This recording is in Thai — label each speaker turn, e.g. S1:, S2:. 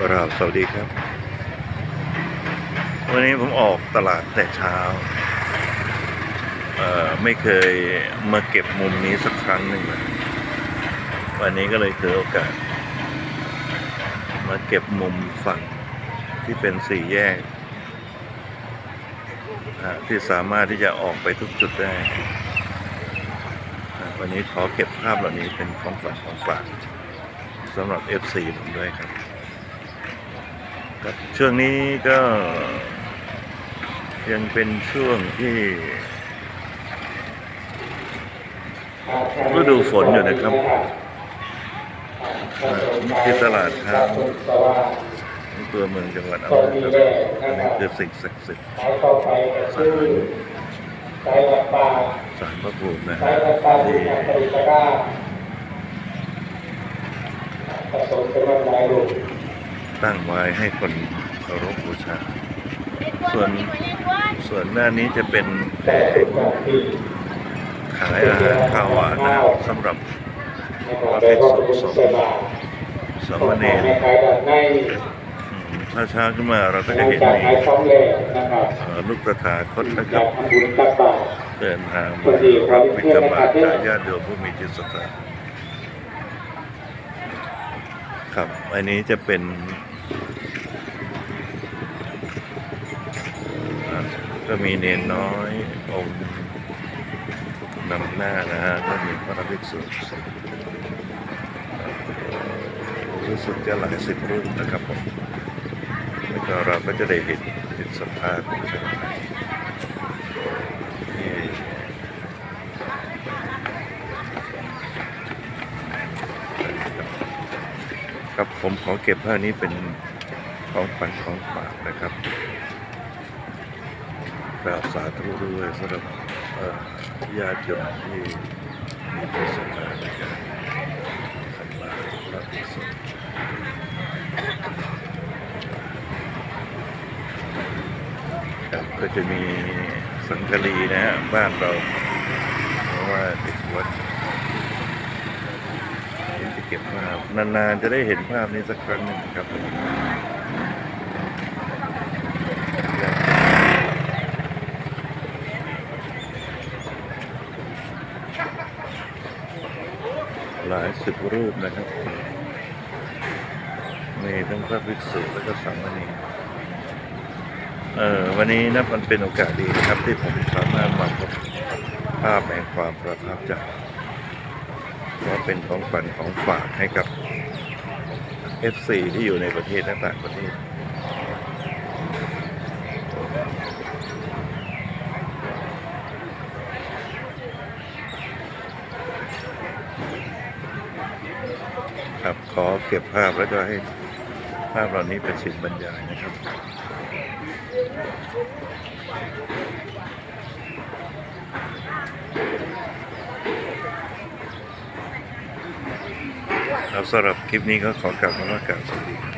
S1: กราบสวัสดีครับ วันนี้ผมออกตลาดแต่เช้า เอ่อ ไม่เคยมาเก็บมุมนี้สักครั้งหนึ่งนะวันนี้ก็เลยถือโอกาส มาเก็บมุมฝั่งที่เป็นสี่แยก ที่สามารถที่จะออกไปทุกจุดได้ วันนี้ขอเก็บภาพเหล่านี้เป็นของฝันของฝากสำหรับ FC ผมด้วยครับ ครับ ช่วงนี้ก็ยังเป็นช่วงที่ฤดูฝนอยู่นะครับ ที่ตลาดค้างตัวเมืองจังหวัดอำนาจเจริญอันนี้คือสิ่งศักดิ์สิทธิ์
S2: สา
S1: รพระภูมินะ
S2: สายวัดป่าที่
S1: ที่
S2: ทำปริตราผสมเป็นวันลายลูก
S1: ตั้งไว้ให้คนเคารพบูชา ส่วนส่วนหน้านี้จะเป็นแผงขายอาหารข้าวหวานนะสำหรับ
S2: นะครับได้ก็เป็นเส
S1: มณร
S2: ในขายแบบใน
S1: ถ้าเช้าขึ้นมาเราก็จะเห็นมี
S2: ขายพร้อมแล้วนะครับ
S1: เอ่อลูกตถาคตนะครับเดินทางมา
S2: อดีครั
S1: รับบบิณฑบาตจากญาติโยมผู้มีจิตศรัทธาครับ อันนี้จะเป็นอะ ก็มีเนนน้อยองค์นำหน้านะฮะก็มีพระภิกษุสงฆ์รู้สึกจะหลายสิบรูปนะครับผมแล้วก็เราก็จะได้เห็นจิตศรัทธาของชาวไทยที่ครับผมขอเก็บภาพนี้เป็นของขวัญของฝากนะครับ ราบสาธุด้วยสำหรับเอ่อญาติโยมที่มีจิตศรัทธาในการทำลายพระภิกษุครับก็จะมีสังกะรีนะฮะบ้านเรา เพราะว่าติดวัดจะเก็บภาพนานๆจะได้เห็นภาพนี้สักครั้งหนึ่งครับ หลายสิบรูปนะครับมีทั้งพระภิกษุและก็สามเณรเออวันนี้นะมันเป็นโอกาสดีนะครับ ที่ผมสามารถมาพบภาพแห่งความประทับใจว่าเป็นของฝันของฝากให้กับ F4 ที่อยู่ในประเทศและต่างประเทศ ครับ ขอเก็บภาพแล้วก็ให้ภาพเหล่านี้เป็นสิ่งบรรยายนะครับครับสำหรับคลิปนี้ก็ขอกลับมาว่ากลับสวัสดีครับ